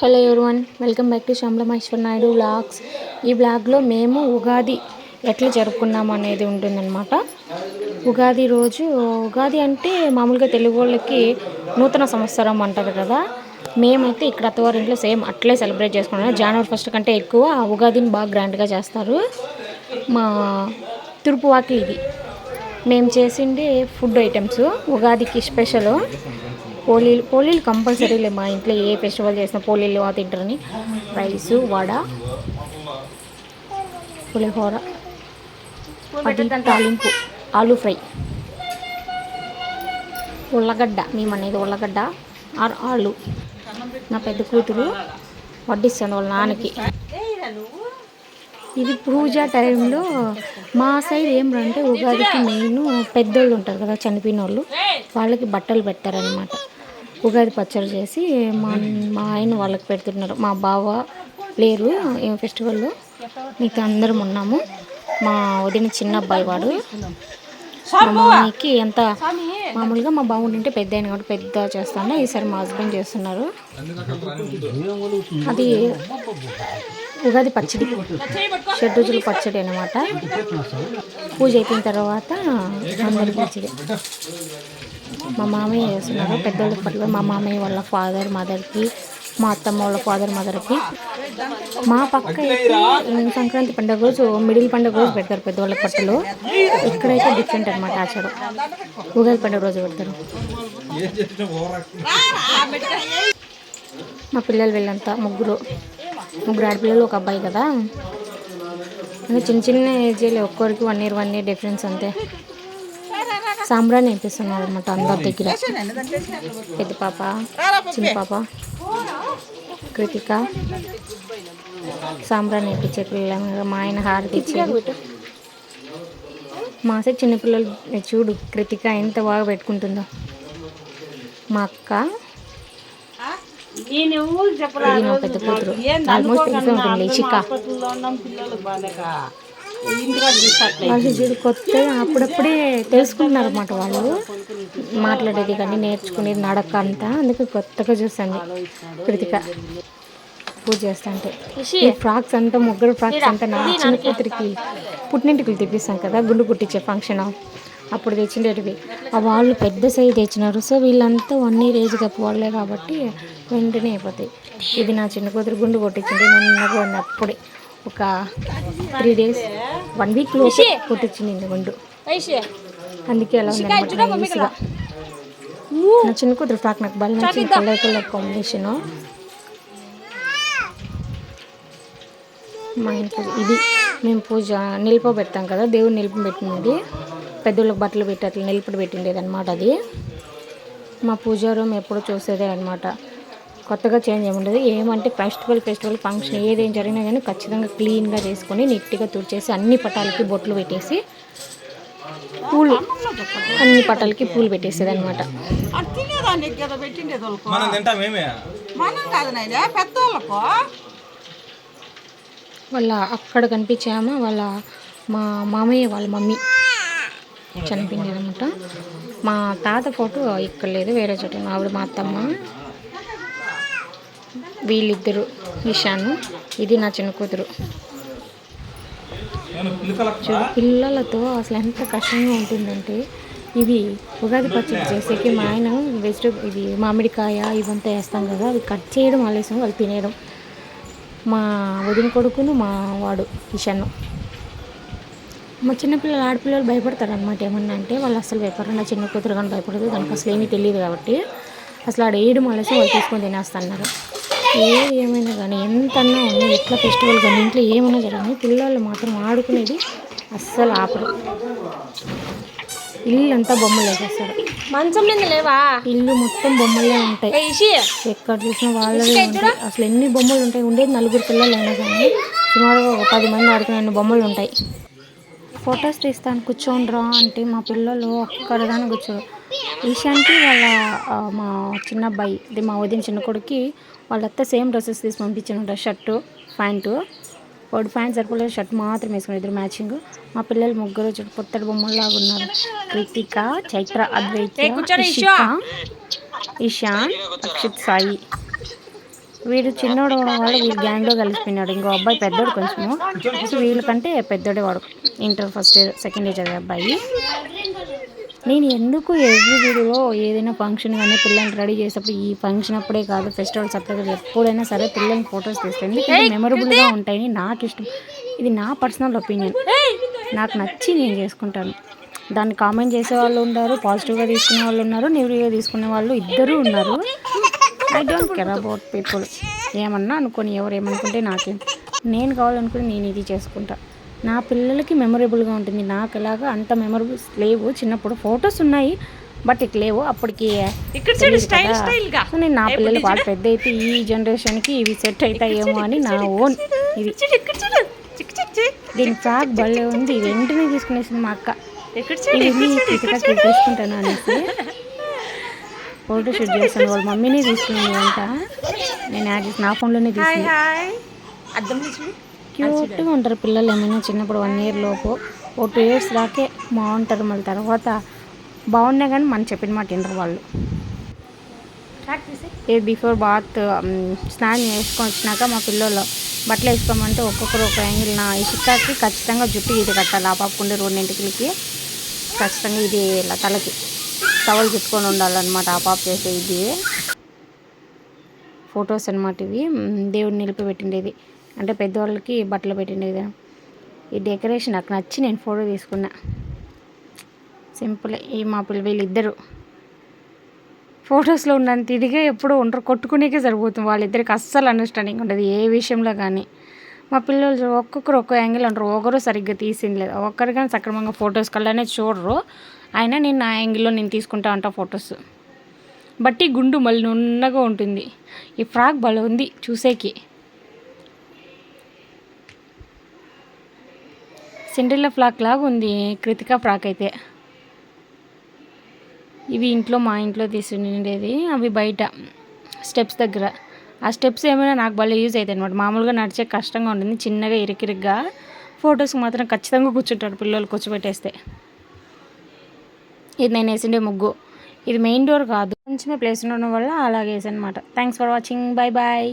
Hello everyone welcome back to Shyamala Naidu blogs ఈ బ్లాగ్లో మేము ఉగాది ఎట్లా జరుపుకున్నాం అనేది ఉంటుందన్నమాట. ఉగాది రోజు ఉగాది అంటే మామూలుగా తెలుగు వాళ్ళకి నూతన సంవత్సరం అంటారు కదా. మేమైతే ఇక్కడ అత్తవారింట్లో సేమ్ అట్లే సెలబ్రేట్ చేసుకున్నాం. జనవరి ఫస్ట్ కంటే ఎక్కువ ఉగాదిని బాగా గ్రాండ్గా చేస్తారు. మా తూర్పు వాకి ఇది. మేము చేసింది ఫుడ్ ఐటమ్స్ ఉగాదికి స్పెషల్ పోలీలు పోలీలు కంపల్సరీలే మా ఇంట్లో ఏ ఫెస్టివల్ చేసినా పోలీలు ఆ తింటారని. రైసు వడ పులిహోర అది తాలింపు ఆలూ ఫ్రై. ఉల్లగడ్డ మేము అనేది ఉల్లగడ్డ ఆర్ ఆలు. నా పెద్ద కూతురు వడ్డిస్తాను వాళ్ళ నాన్నకి. ఇది పూజ టైంలో మా సైడ్ ఏం అంటే ఉగాదికి మెయిన్ పెద్దోళ్ళు ఉంటారు కదా చనిపోయిన వాళ్ళు వాళ్ళకి బట్టలు పెడతారనమాట ఉగాది పచ్చడి చేసి మా మా ఆయన వాళ్ళకి పెడుతున్నారు. మా బావ లేరు ఈ ఫెస్టివల్లో మీకు అందరం ఉన్నాము. మా వదిన చిన్న అబ్బాయి వాడు. మా మమ్మీకి ఎంత మామూలుగా మా బావ ఉంటే పెద్ద అయిన కాబట్టి పెద్ద చేస్తాను ఈసారి మా హస్బెండ్ చేస్తున్నారు. అది ఉగాది పచ్చడి. షెడ్ రోజులు పచ్చడి అనమాట పూజ అయిపోయిన తర్వాత అందరి పచ్చడి. మా మామయ్య చేస్తున్నారు. పెద్దోళ్ళ పట్ల మా మామయ్య వాళ్ళ ఫాదర్ మదర్కి మా అత్తమ్మ వాళ్ళ ఫాదర్ మదర్కి. మా పక్క అయితే సంక్రాంతి పండుగ రోజు మిడిల్ పండుగ రోజు పెడతారు పెద్దవాళ్ళ పట్టలు. ఇక్కడైతే డిఫరెంట్ అనమాట ఆచారం. ఉగాది పండుగ రోజు పెడతారు. మా పిల్లలు వెళ్ళంతా ముగ్గురు. ముగ్గురు ఆడపిల్లలు ఒక అబ్బాయి కదా? ఇంకా చిన్న చిన్న ఏజ్లే ఒక్కరికి one year one year difference అంతే. సాంబ్రా నేర్పిస్తున్నారు అనమాట అందరి దగ్గర. పెద్ద పాప చిన్న పాప కృతిక. సాంబ్రా నేర్పించే పిల్లలు మా ఆయన హారతి ఇచ్చేది మా సైడ్ చిన్నపిల్లలు చూడు కృతిక ఎంత బాగా పెట్టుకుంటుందో. మా అక్క ఇది నా పెద్ద కూతురు. ఆల్మోస్ట్ ఉంటుంది వాళ్ళు అప్పుడప్పుడే తెలుసుకుంటున్నారు అనమాట వాళ్ళు. మాట్లాడేది కానీ నేర్చుకునేది నడక అంతా. అందుకే కొత్తగా చూస్తాను కృతిక పూజ చేస్తుంటే ఈ ఫ్రాక్స్ అంతా ముగ్గురు ఫ్రాక్స్ అంతా నా చిన్న కూతురికి. పుట్టింటికి తెప్పిస్తాం కదా గుండు కుట్టించే ఫంక్షన్ అప్పుడు తెచ్చిండేటివి. ఆ వాళ్ళు పెద్ద సైజ్ తెచ్చినారు. సో వీళ్ళంతా వన్ ఇయర్ ఏజ్ గప్ప వాళ్ళే కాబట్టి వెంటనే అయిపోతాయి. ఇది నా చిన్న కూతురు గుండు కొట్టించింది నన్నగా ఉంది అప్పుడే ఒక త్రీ డేస్ వన్ వీక్ లోపే కొట్టించింది గుండు. అందుకే అలా ఉంది నా చిన్న కూతురు ఫ్రాక్ నాకు బాగా నచ్చింది. కలర్ కలర్ కాంబినేషను మా ఇంట్లో ఇది. మేము పూజ నిలిప పెడతాం కదా దేవుడు నిలిపి పెట్టినది పెద్దోళ్ళకి బట్టలు పెట్టి అట్లా నిలిపి పెట్టిండేది అనమాట అది. మా పూజా రూమ్ ఎప్పుడు చూసేదే అనమాట కొత్తగా చేంజ్ ఏముండదు. ఏమంటే ఫెస్టివల్ ఫెస్టివల్ ఫంక్షన్ ఏదేం జరిగినా కానీ ఖచ్చితంగా క్లీన్గా చేసుకొని నీట్గా తుడిచేసి అన్ని పటాలకి బొట్లు పెట్టేసి పూలు అన్ని పటాలకి పూలు పెట్టేసేది అనమాట వాళ్ళ అక్కడ కనిపించామా? వాళ్ళ మా మామయ్య వాళ్ళ మమ్మీ. చనిపోయింది అనమాట మా తాత ఫోటో ఇక్కడ లేదు వేరే చోట. ఆవిడ మా అత్తమ్మ వీళ్ళిద్దరు ఇషాను ఇది నా చిన్న కూతురు. పిల్లలతో అసలు ఎంత కష్టంగా ఉంటుందంటే ఇవి ఉగాది పచ్చడి చేసేకి మా ఆయన వెజిటబుల్ ఇది మామిడికాయ ఇవంతా వేస్తాం కదా అవి కట్ చేయడం ఆలస్యం వాళ్ళు తినేయడం. మా వదిన కొడుకును మా వాడు ఇషాను మా చిన్నపిల్లలు ఆడపిల్లలు భయపడతారు అనమాట ఏమన్నా అంటే వాళ్ళు అసలు భయపడరు నా చిన్న కూతురు కానీ భయపడదు. దానికి అసలు ఏమీ తెలియదు కాబట్టి అసలు ఆడ వేయడం ఆలస్యం వాళ్ళు తీసుకొని తినేస్తున్నారు. ఏది ఏమైనా కానీ ఎంతన్నా ఉన్నా ఎట్లా ఫెస్టివల్ కానీ ఇంట్లో ఏమైనా జరగని పిల్లలు మాత్రం ఆడుకునేది అస్సలు ఆపరు. ఇల్లు అంతా బొమ్మలు వేసేస్తారు మంచం మీద లేవా? ఇల్లు మొత్తం బొమ్మలే ఉంటాయి. ఎక్కడ చూసినా వాళ్ళవే ఉంటాయి. అసలు ఎన్ని బొమ్మలు ఉంటాయి? ఉండేది నలుగురు పిల్లలు అయినా కానీ సుమారుగా ఒక పది మంది ఆడుకునే బొమ్మలు ఉంటాయి. ఫొటోస్ తీస్తాను కూర్చోండ్రా అంటే మా పిల్లలు ఒక్కడదాని కూర్చోరు. ఈశాన్కి వాళ్ళ మా చిన్న అబ్బాయి ఇది మా వదిన చిన్న కొడుకు వాళ్ళంతా సేమ్ డ్రెస్సెస్ తీసి పంపించాను షర్టు ప్యాంటు. వాడు ప్యాంట్ సరిపోలేదు షర్ట్ మాత్రం వేసుకుని ఇద్దరు మ్యాచింగ్. మా పిల్లలు ముగ్గురు చుట్టూ పొత్తడి బొమ్మల్లాగా ఉన్నారు. కృతిక చైత్ర అద్వైత ఇషాన్ అక్షిత్ సాయి. వీడు చిన్నోడు అవడం వల్ల వీడు గ్యాంగ్లో కలిసిపోయినాడు. ఇంకో అబ్బాయి పెద్దోడు కొంచెము సో వీళ్ళకంటే పెద్దోడే వాడు. Inter first year second year చదివే అబ్బాయి. నేను ఎందుకు ఎవ్రీ వీడియోలో ఏదైనా ఫంక్షన్ కానీ పిల్లల్ని రెడీ చేసేటప్పుడు ఈ ఫంక్షన్ అప్పుడే కాదు ఫెస్టివల్స్ అప్పుడే ఎప్పుడైనా సరే పిల్లల్ని ఫొటోస్ తీస్తాను మెమరబుల్గా ఉంటాయి నాకు ఇష్టం. ఇది నా పర్సనల్ ఒపీనియన్. నాకు నచ్చి నేను చేసుకుంటాను. దాన్ని కామెంట్ చేసే వాళ్ళు ఉన్నారు పాజిటివ్గా తీసుకునే వాళ్ళు ఉన్నారు నెగిటివ్గా తీసుకునే వాళ్ళు ఇద్దరు ఉన్నారు. I don't care about people ఏమన్నా అనుకోని ఎవరు ఏమనుకుంటే నాకేం. నేను కావాలనుకుని నేను ఇది చేసుకుంటా. నా పిల్లలకి మెమొరబుల్గా ఉంటుంది. నాకు ఎలాగా అంత మెమొరబుల్స్ లేవు. చిన్నప్పుడు ఫొటోస్ ఉన్నాయి బట్ ఇక లేవు. అప్పటికి. సో నేను నా పిల్లలు వాళ్ళు పెద్ద అయితే ఈ జనరేషన్కి ఇవి సెట్ అవుతాయేమో అని నా ఓన్ ఇది. దీని ఫ్రాక్ భలే ఉంది. వెంటనే తీసుకునేసింది మా అక్క. తీసుకుంటాను అనేసి. ఫోటో షూట్ చేస్తాను వాళ్ళ మమ్మీనే తీసుకున్నాను వంట నేను యాడ్ చేసి నా ఫోన్లోనే తీసుకున్నాను క్యూట్గా ఉంటారు పిల్లలు ఏమైనా చిన్నప్పుడు వన్ ఇయర్ లోపు ఓ టూ ఇయర్స్ దాకే బాగుంటారు మళ్ళీ తర్వాత బాగున్నా కానీ మనం చెప్పిన మాట వినరు వాళ్ళు. ఇది బిఫోర్ బాత్ స్నానం చేసుకొని వచ్చినాక మా పిల్లలు బట్టలు వేసుకోమంటే ఒక్కొక్కరు ఒక యాంగిల్ నా ఇసుకకి ఖచ్చితంగా జుట్టు ఇది కట్టాలి. ఆ పాపకుండే రెండింటికి ఖచ్చితంగా ఇది తలకి. టవల్ చుట్టుకొని ఉండాలన్నమాట. ఆ పాప చేసే ఇది. ఫొటోస్ అనమాట ఇవి. మ్, దేవుడిని నిలిపిపెట్టిండేది అంటే పెద్దవాళ్ళకి బట్టలు పెట్టిండేది. ఈ డెకరేషన్ నాకు నచ్చి నేను ఫోటో తీసుకున్నా. సింపుల్. ఈ మా పిల్ల వీళ్ళిద్దరు. ఫొటోస్లో ఉన్నంత ఇదిగా ఎప్పుడూ ఉండరు. కొట్టుకునేకే సరిపోతుంది. వాళ్ళిద్దరికి అస్సలు అండర్స్టాండింగ్ ఉండదు. ఏ విషయంలో కానీ. మా పిల్లలు ఒక్కొక్కరు ఒక్కో యాంగిల్ అంటారు. ఒకరు సరిగ్గా తీసింది లేదు. ఒక్కరు కానీ సక్రమంగా ఫొటోస్ కల్లానే చూడరు. అయినా నేను నా యాంగిల్లో నేను తీసుకుంటా ఉంటా ఫొటోస్. బట్టి గుండు మళ్ళీ నున్నగా ఉంటుంది. ఈ ఫ్రాక్ భలే ఉంది చూసేకి. సిండ్రిల్లా ఫ్రాక్ లాగా ఉంది. కృతిక ఫ్రాక్ అయితే. ఇవి ఇంట్లో మా ఇంట్లో తీసుండేది. అవి బయట స్టెప్స్ దగ్గర. ఆ స్టెప్స్ ఏమైనా నాకు భలే యూజ్ అవుతాయి అనమాట మామూలుగా నడిచే కష్టంగా ఉంటుంది. చిన్నగా ఇరికిరిగ్గా ఫొటోస్కి మాత్రం ఖచ్చితంగా కూర్చుంటారు పిల్లలు కూర్చోబెట్టేస్తే. ఇది నేను వేసిండే ముగ్గు. ఇది మెయిన్ డోర్ కాదు. మంచిగా ప్లేస్ ఉండడం వల్ల అలాగే వేసాను అనమాట thanks for watching bye bye